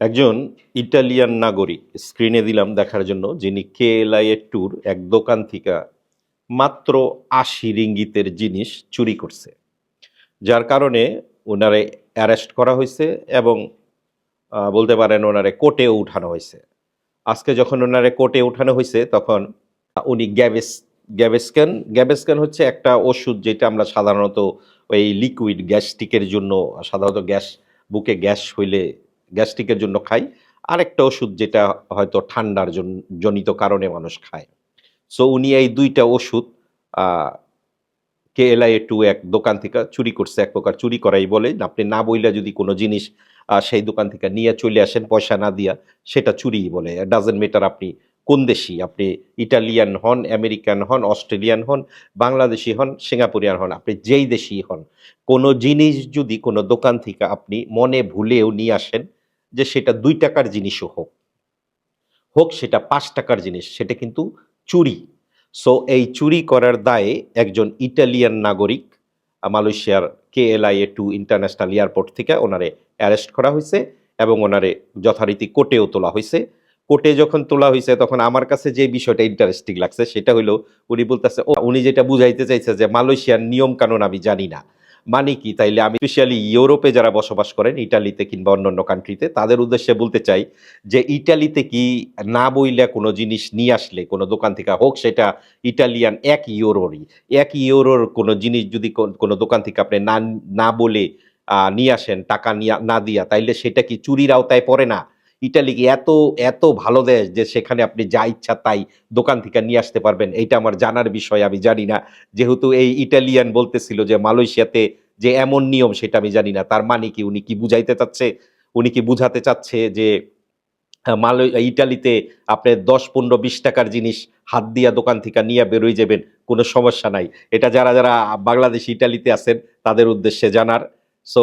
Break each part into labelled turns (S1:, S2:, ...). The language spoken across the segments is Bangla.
S1: একজন ইটালিয়ান নাগরিক স্ক্রিনে দিলাম দেখার জন্য, যিনি কেএলআই এর ট্যুর এক দোকান থেকে মাত্র আশি রিঙ্গিতের জিনিস চুরি করছে। যার কারণে ওনারে অ্যারেস্ট করা হয়েছে এবং বলতে পারেন ওনারে কোর্টেও উঠানো হয়েছে। আজকে যখন ওনারে কোর্টে উঠানো হয়েছে, তখন উনি গ্যাবেস গ্যাবেস্ক্যান গ্যাবেস্ক্যান হচ্ছে একটা ওষুধ যেটা আমরা সাধারণত ওই লিকুইড গ্যাস্ট্রিকের জন্য, সাধারণত গ্যাস, বুকে গ্যাস হইলে গ্যাস্ট্রিকের জন্য খাই। আরেকটা ওষুধ যেটা হয়তো ঠান্ডার জন- জনিত কারণে মানুষ খায়। সো উনি এই দুইটা ওষুধ কে কেএলআই টু এক দোকান থেকে চুরি করছে, এক প্রকার চুরি করাই বলে। আপনি না বইলে যদি কোনো জিনিস সেই দোকান থেকে নিয়ে চলে আসেন, পয়সা না দিয়া, সেটা চুরি বলে। ডাজেন্ট মেটার আপনি কোন দেশি, আপনি ইটালিয়ান হন, আমেরিকান হন, অস্ট্রেলিয়ান হন, বাংলাদেশি হন, সিঙ্গাপুরিয়ান হন, আপনি যেই দেশি হন। কোনো জিনিস যদি কোনো দোকান থেকে আপনি মনে ভুলেও নিয়ে আসেন যে সেটা দুই টাকার জিনিসও হোক হোক সেটা পাঁচ টাকার জিনিস, সেটা কিন্তু চুরি। সো এই চুরি করার দায়ে একজন ইটালিয়ান নাগরিক মালয়েশিয়ার কেএলআই টু ইন্টারন্যাশনাল এয়ারপোর্ট থেকে ওনারে অ্যারেস্ট করা হয়েছে এবং ওনারে যথারীতি কোর্টেও তোলা হয়েছে। কোর্টে যখন তোলা হয়েছে, তখন আমার কাছে যে বিষয়টা ইন্টারেস্টিং লাগছে, সেটা হলো উনি বলতেছে, ও, উনি যেটা বুঝাইতে চাইছে যে মালয়েশিয়ার নিয়ম কানুন আমি জানি না। মানে কি? তাইলে আমি স্পেশালি ইউরোপে যারা বসবাস করেন, ইটালিতে কিংবা অন্যান্য কান্ট্রিতে তাদের উদ্দেশ্যে বলতে চাই যে ইটালিতে কি না বইলে কোনো জিনিস নিয়ে আসলে, কোনো দোকান থেকে হোক, সেটা ইটালিয়ান এক ইউরোরই। এক ইউরোর কোনো জিনিস যদি কোন- কোনো দোকান থেকে আপনি না না বলে নিয়ে আসেন, টাকা নিয়ে, না দিয়া, তাইলে সেটা কি চুরির আওতায় পড়ে না? ইটালি কি এত এত ভালো দেশ যে সেখানে আপনি যা ইচ্ছা তাই দোকান থেকে নিয়ে আসতে পারবেন? এইটা আমার জানার বিষয়, আমি জানি না। যেহেতু এই ইটালিয়ান বলতেছিল যে মালয়েশিয়াতে যে এমন নিয়ম, সেটা আমি জানি না। তার মানে কি উনি কি বুঝাইতে চাচ্ছে? উনি কি বুঝাতে চাচ্ছে যে মালয় ইটালিতে আপনি দশ, পনেরো, বিশ টাকার জিনিস হাত দিয়া দোকান থেকে নিয়ে বেরোয় যাবেন, কোনো সমস্যা নাই। এটা যারা যারা বাংলাদেশ, ইটালিতে আছেন, তাদের উদ্দেশ্যে জানার। সো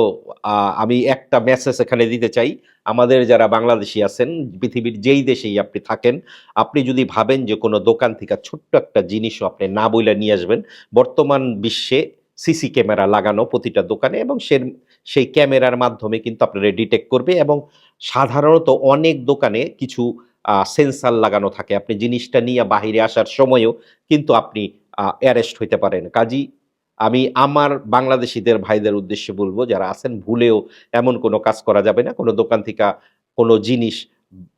S1: আমি একটা মেসেজ এখানে দিতে চাই। আমাদের যারা বাংলাদেশি আছেন, পৃথিবীর যেই দেশেই আপনি থাকেন, আপনি যদি ভাবেন যে কোনো দোকান থেকে ছোট্ট একটা জিনিসও আপনি না বইলে নিয়ে আসবেন, বর্তমান বিশ্বে সিসি ক্যামেরা লাগানো প্রতিটা দোকানে এবং সে, সেই ক্যামেরার মাধ্যমে কিন্তু আপনারা ডিটেক্ট করবে এবং সাধারণত অনেক দোকানে কিছু সেন্সার লাগানো থাকে। আপনি জিনিসটা নিয়ে বাহিরে আসার সময়ও কিন্তু আপনি অ্যারেস্ট হইতে পারেন। কাজী আমি আমার বাংলাদেশিদের ভাইদের উদ্দেশ্যে বলব, যারা আছেন, ভুলেও এমন কোনো কাজ করা যাবে না। কোনো দোকান থেকে কোনো জিনিস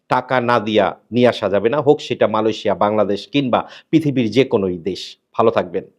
S1: টাকা না দিয়া নিয়ে আসা যাবে না। হোক সেটা মালয়েশিয়া, বাংলাদেশ কিংবা পৃথিবীর যে কোনোই দেশ। ভালো থাকবেন।